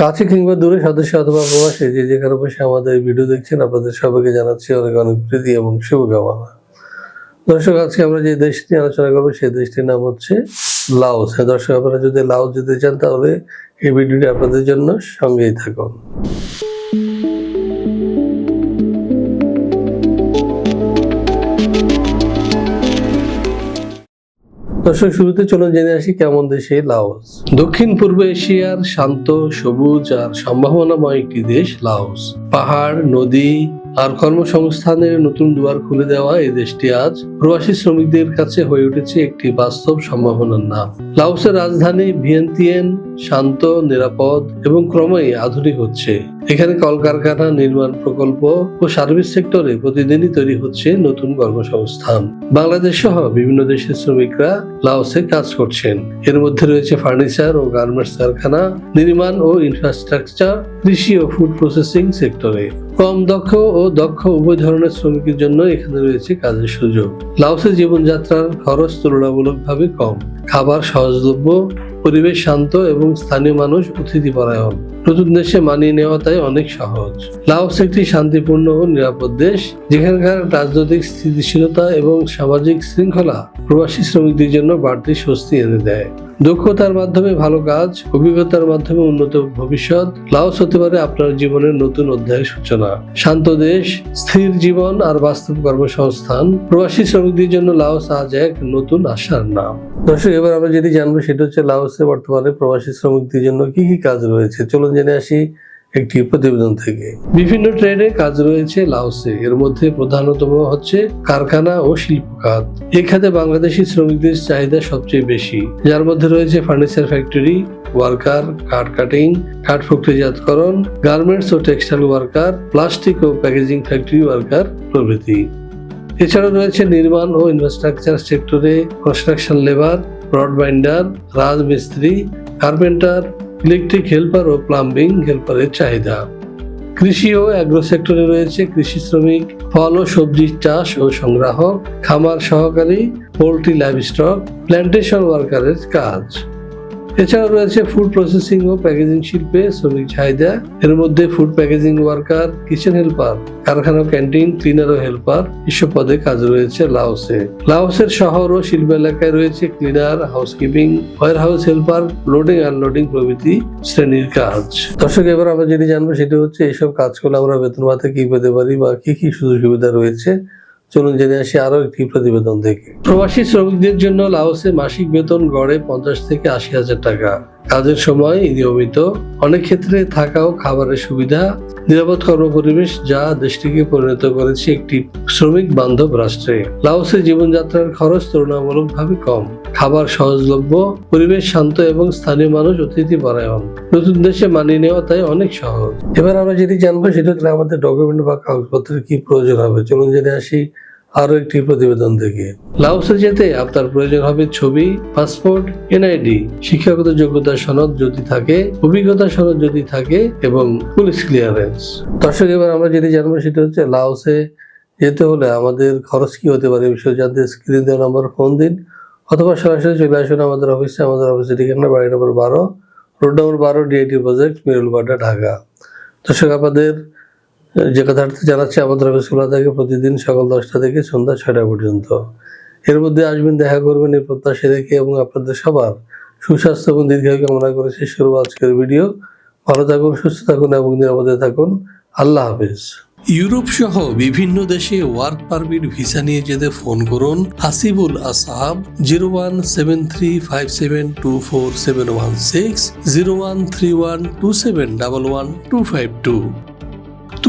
কাছে কিংবা দূরে সদস্য অথবা প্রবাসী যে যেখানে বসে আমাদের ভিডিও দেখছেন, আপনাদের সবাইকে জানাচ্ছি অনেক অনেক প্রীতি এবং শুভকামনা। দর্শক, আজকে আমরা যে দেশ নিয়ে আলোচনা করব সেই দেশটির নাম হচ্ছে লাউস হ্যাঁ দর্শক, আপনারা যদি লাউস যেতে চান, তাহলে এই ভিডিওটি আপনাদের জন্য সঙ্গেই থাকুন। দর্শক, শুরুতে চলুন জেনে আসি কেমন দেশে লাওস। দক্ষিণ পূর্ব এশিয়ার শান্ত, সবুজ আর সম্ভাবনাময় একটি দেশ লাওস। পাহাড়, নদী আর কর্মসংস্থানের নতুন দুয়ার খুলে দেওয়া এই দেশটি আজ প্রবাসী শ্রমিকদের কাছে হয়ে উঠেছে একটি বাস্তব সম্ভাবনার নাম। লাওসের রাজধানী ভিয়েন্তিয়ান শান্ত, নিরাপদ এবং ক্রমেই আধুনিক হচ্ছে। এখানে কলকারখানা নির্মাণ প্রকল্প ও সার্ভিস সেক্টরে প্রতিদিনই তৈরি হচ্ছে নতুন কর্মসংস্থান। বাংলাদেশ সহ বিভিন্ন দেশের শ্রমিকরা লাওসে কাজ করছেন। এর মধ্যে রয়েছে ফার্নিচার ও গার্মেন্টস কারখানা, নির্মাণ ও ইনফ্রাস্ট্রাকচার কৃষি ও ফুড প্রসেসিং সেক্টরে। কম দক্ষ ও দক্ষ উভয় ধরনের শ্রমিকের জন্য এখানে রয়েছে কাজের সুযোগ। লাওসের জীবনযাত্রার খরচ তুলনামূলকভাবে কম। খাবার, সহজলভ্য পরিবেশ শান্ত এবং স্থানীয় মানুষ অতিথি পরায়ণ নতুন দেশে মানিয়ে নেওয়া তাই অনেক সহজ। লাওস একটি শান্তিপূর্ণ ও নিরাপদ দেশ, যেখানকার রাজনৈতিক স্থিতিশীলতা এবং সামাজিক শৃঙ্খলা প্রবাসী শ্রমিকদের জন্য বাড়তি স্বস্তি এনে দেয়। দক্ষতার মাধ্যমে ভালো কাজ, অভিজ্ঞতার মাধ্যমে উন্নত ভবিষ্যৎ লাওস হতে পারে আপনার জীবনের নতুন অধ্যায়ের সূচনা। শান্ত দেশ, স্থির জীবন আর বাস্তব কর্মসংস্থান, প্রবাসী শ্রমিকদের জন্য লাউস আজ এক নতুন আশার নাম। দর্শক, এবার আমরা যেটি জানব সেটা হচ্ছে লাওসে বর্তমানে প্রবাসী শ্রমিকদের জন্য কি কি কাজ রয়েছে। চলুন জেনে আসি একটি প্রতিবেদন থেকে। বিভিন্ন ট্রেডে কাজ রয়েছে লাওসে। এর মধ্যে প্রধানতম হচ্ছে কারখানা ও শিল্প খাত। এই খাতে বাংলাদেশি শ্রমিকদের চাহিদা সবচেয়ে বেশি। যার মধ্যে রয়েছে ফার্নিচার ফ্যাক্টরি, ওয়ার্কার, কাঠ কাটিং, কাঠ প্রক্রিয়াজাতকরণ, গার্মেন্টস ও টেক্সটাইল ওয়ার্কার, প্লাস্টিক ও প্যাকেজিং ফ্যাক্টরি ওয়ার্কার প্রভৃতি। এছাড়াও রয়েছে নির্মাণ ও ইনফ্রাস্ট্রাকচার সেক্টরে কনস্ট্রাকশন লেবার, রড বাইন্ডার, রাজমিস্ত্রি, কার্পেন্টার ইলেকট্রিক হেল্পার ও প্লাম্বিং হেল্পারের চাহিদা। কৃষি ও অ্যাগ্রো সেক্টরে রয়েছে কৃষি শ্রমিক, ফল ও সবজি চাষ ও সংগ্রাহক, খামার সহকারী, পোল্ট্রি লাইভস্টক প্ল্যান্টেশন ওয়ার্কারের কাজ। এছাড়াও রয়েছে ফুড প্রসেসিং ও প্যাকেজিং শিল্পে শ্রমিক চাহিদা। এর মধ্যে food packaging worker kitchen helper কারখানা ক্যান্টিন ক্লিনার ও হেল্পার এসব পদে কাজ রয়েছে লাওসে। লাওসের শহর ও শিল্প এলাকায় রয়েছে cleaner housekeeping warehouse helper loading unloading প্রভৃতি শ্রেণির কাজ। দর্শক, এবার আমরা যেটি জানব সেটি হচ্ছে এইসব কাজ করলে আমরা বেতন ভাতা কি পেতে পারি বা কি কি সুযোগ সুবিধা রয়েছে চলুন জেনে আসি আরও একটি প্রতিবেদন থেকে। প্রবাসী শ্রমিকদের জন্য লাওসে মাসিক বেতন গড়ে পঞ্চাশ থেকে আশি হাজার টাকা। কাজের সময় নিয়মিত, অনেক ক্ষেত্রে থাকা ও খাবারের সুবিধা, নিরাপদ কর্মপরিবেশ যা দেশটিকে পরিণত করেছে একটি শ্রমিক বান্ধব রাষ্ট্রে। লাওসে জীবনযাত্রার খরচ তুলনামূলকভাবে কম। খাবার সহজলভ্য, পরিবেশ শান্ত এবং স্থানীয় মানুষ অতিথি পরায়ণ। নতুন দেশে মানিয়ে নেওয়া তাই অনেক সহজ। এবার আমরা যেটি জানব সেটা হচ্ছে আমাদের ডকুমেন্ট বা কাগজপত্রের কি প্রয়োজন হবে। চলুন জেনে আসি আরও একটি প্রতিবেদন থেকে লাওসে যেতে আপনার প্রয়োজন হবে ছবি, পাসপোর্ট, এনআইডি, শিক্ষাগত যোগ্যতা সনদ যদি থাকে, অভিজ্ঞতা সনদ যদি থাকে, এবং পুলিশ ক্লিয়ারেন্স। দর্শক, এবার আমরা যেটি জানব সেটা হচ্ছে লাওসে যেতে হলে আমাদের খরচ কি হতে পারে বিষয়ে জানতে স্ক্রিন দেওয়া নাম্বার ফোন দিন, অথবা সরাসরি চলে আসুন আমাদের অফিসে আমাদের অফিসে ঠিকানা বাড়ি নম্বর বারো, রোড নম্বর বারো ডিআইটি প্রজেক্ট মিরুলবাড্ডা ঢাকা। দর্শক, আপনাদের যে কথাটা জানাচ্ছি, আমাদের অফিস খোলা থাকে প্রতিদিন সকাল দশটা থেকে সন্ধ্যা ছয়টা পর্যন্ত। এর মধ্যে আসবেন, দেখা করবেন, এই প্রত্যাশা রেখে এবং আপনাদের সবার সুস্বাস্থ্য এবং দীর্ঘায়ু কামনা করে শেষ করব আজকের ভিডিও। ভালো থাকুন, সুস্থ থাকুন এবং নিরাপদে থাকুন। আল্লাহ হাফিজ। ইউরোপ সহ বিভিন্ন দেশে ওয়ার্ক পারমিট, ভিসা নিয়ে যেতে ফোন করুন Hasibul Asahab, zero one seven three five seven two four seven one six, zero one three one two seven double one two five two.